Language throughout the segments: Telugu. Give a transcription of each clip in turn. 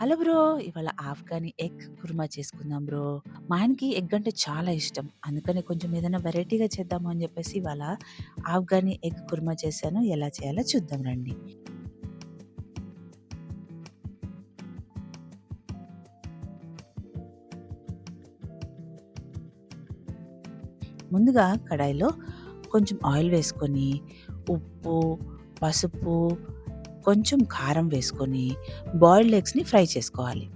Hello bro! ఇవాళ ఆఫ్ఘనీ ఎగ్ కుర్మా చేసుకుందాం బ్రో. మా ఆయనకి ఎగ్ అంటే చాలా ఇష్టం. అందుకని కొంచెం ఏదైనా వెరైటీగా చేద్దాము అని చెప్పేసి ఇవాళ ఆఫ్ఘనీ ఎగ్ కుర్మా చేశాను. ఎలా చేయాలో చూద్దాం రండి. ముందుగా కడాయిలో కొంచెం ఆయిల్ వేసుకొని ఉప్పు, పసుపు, కొంచెం కారం వేసుకొని బాయిల్డ్ ఎగ్స్‌ని ఫ్రై చేసుకోవాలి.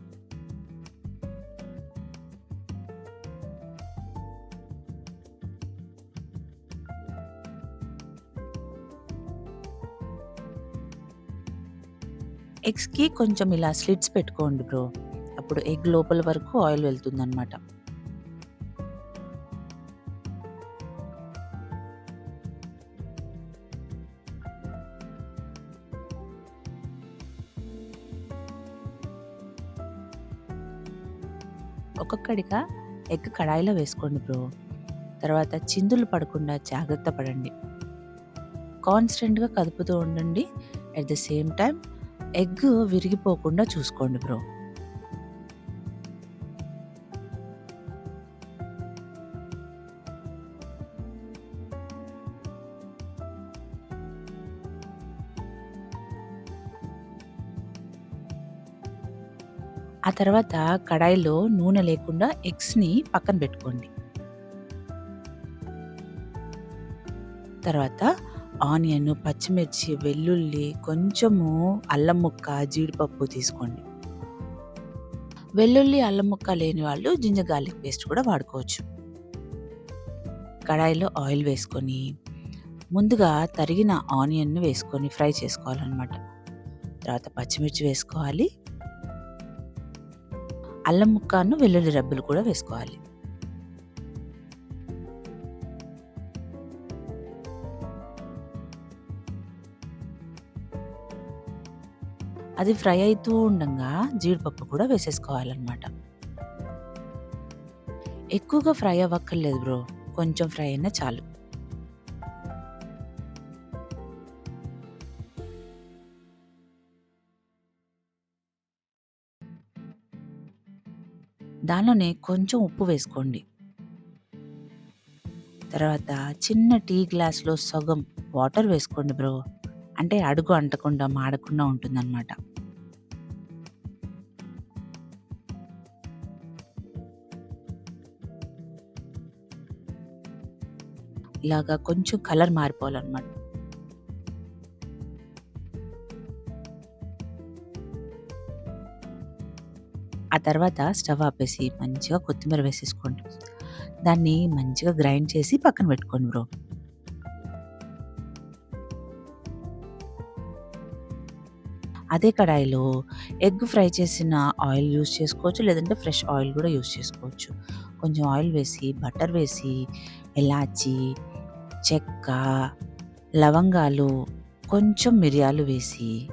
ఎగ్స్‌కి కొంచెం ఇలా స్లిట్స్ పెట్టుకోండి బ్రో. అప్పుడు ఎగ్ లోపల వరకు ఆయిల్ వెళ్తుందనమాట. ఒక్కొక్కడిగా ఎగ్ కడాయిలో వేసుకోండి బ్రో. తర్వాత చిందులు పడకుండా జాగ్రత్త పడండి. కాన్స్టెంట్‌గా కదుపుతూ ఉండండి. At the same time egg విరిగిపోకుండా చూసుకోండి బ్రో. ఆ తర్వాత కడాయిలో నూనె లేకుండా ఎగ్స్‌ని పక్కన పెట్టుకోండి. తర్వాత ఆనియన్, పచ్చిమిర్చి, వెల్లుల్లి, కొంచెము అల్లం ముక్క, జీడిపప్పు తీసుకోండి. వెల్లుల్లి, అల్లం ముక్క లేని వాళ్ళు జింజర్ గార్లిక్ పేస్ట్ కూడా వాడుకోవచ్చు. కడాయిలో ఆయిల్ వేసుకొని ముందుగా తరిగిన ఆనియన్‌ని వేసుకొని ఫ్రై చేసుకోవాలన్నమాట తర్వాత పచ్చిమిర్చి వేసుకోవాలి. అల్లం ముక్కను, వెల్లుల్లి రబ్బులు కూడా వేసుకోవాలి. అది ఫ్రై అవుతూ ఉండగా జీడిపప్పు కూడా వేసేసుకోవాలన్నమాట ఎక్కువగా ఫ్రై అవ్వక్కర్లేదు బ్రో. కొంచెం ఫ్రై అయినా చాలు. దానిలోనే కొంచెం ఉప్పు వేసుకోండి. తర్వాత చిన్న టీ గ్లాస్‌లో సగం వాటర్ వేసుకోండి బ్రో. అంటే అడుగు అంటకుండా, మాడకుండా ఉంటుందన్నమాట ఇలాగా కొంచెం కలర్ మారిపోవాలనమాట. ఆ తర్వాత స్టవ్ ఆపేసి మంచిగా కొత్తిమీర వేసేసుకోండి. దాన్ని మంచిగా గ్రైండ్ చేసి పక్కన పెట్టుకోండి బ్రో. అదే కడాయిలో ఎగ్ ఫ్రై చేసిన ఆయిల్ యూజ్ చేసుకోవచ్చు. లేదంటే ఫ్రెష్ ఆయిల్ కూడా యూజ్ చేసుకోవచ్చు. కొంచెం ఆయిల్ వేసి, బటర్ వేసి, ఇలాచి చెక్క, లవంగాలు, కొంచెం మిరియాలు వేసి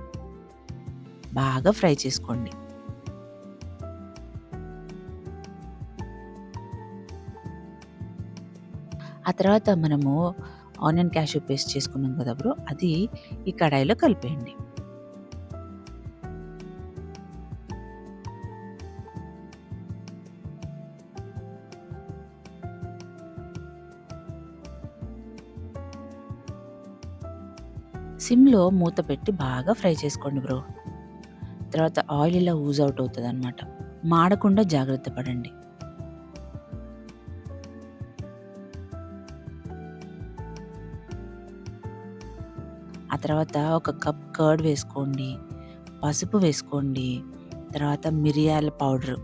బాగా ఫ్రై చేసుకోండి. ఆ తర్వాత మనము ఆనియన్ క్యాష్యూ పేస్ట్ చేసుకున్నాం కదా బ్రో! అది ఈ కడాయిలో కలిపేయండి. సిమ్‌లో మూత పెట్టి బాగా ఫ్రై చేసుకోండి బ్రో. తర్వాత ఆయిల్ ఇలా ఊజ్ అవుట్ అవుతదనమాట. మాడకుండా జాగ్రత్త పడండి. తర్వాత ఒక కప్ కర్డ్ వేసుకోండి. పసుపు వేసుకోండి. తర్వాత మిరియాల పౌడరు.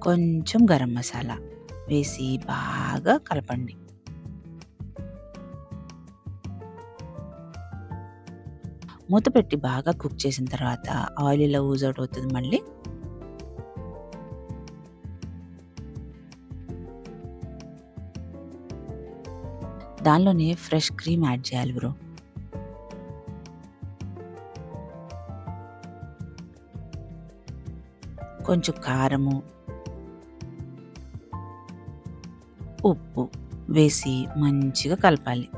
కొంచెం గరం మసాలా వేసి బాగా కలపండి. మూత పెట్టి బాగా కుక్ చేసిన తర్వాత ఆయిల్ ఇలా ఊజ్ అవుట్ అవుతుంది మళ్ళీ. దానిలోనే ఫ్రెష్ క్రీమ్ యాడ్ చేయాలి బ్రో. కొంచెం కారము ఉప్పు వేసి మంచిగా కలపాలి.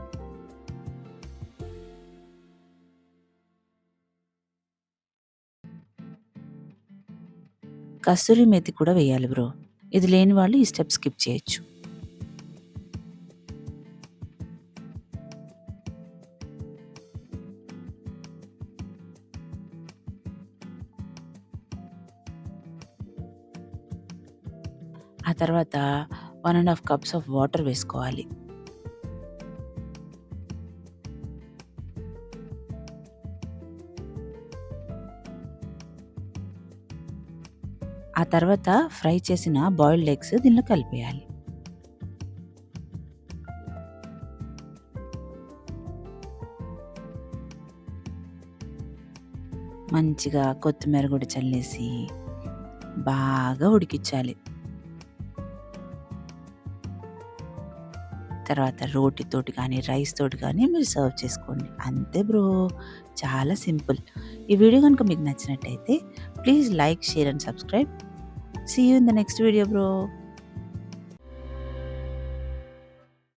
కస్తూరి మేతి కూడా వేయాలి బ్రో. ఇది లేని వాళ్ళు ఈ స్టెప్ స్కిప్ చేయొచ్చు. ఆ తర్వాత one and half cups of water వేసుకోవాలి. ఆ తర్వాత ఫ్రై చేసిన బాయిల్డ్ ఎగ్స్ దీనిలో కలిపేయాలి. మంచిగా కొత్తిమీర కూడా చల్లేసి బాగా ఉడికించాలి. తర్వాత రోటితోటి కానీ, రైస్ తోటి కానీ మీరు సర్వ్ చేసుకోండి. అంతే బ్రో. చాలా సింపుల్. ఈ వీడియో కనుక మీకు నచ్చినట్టయితే please like, share and subscribe. See you in the next video bro.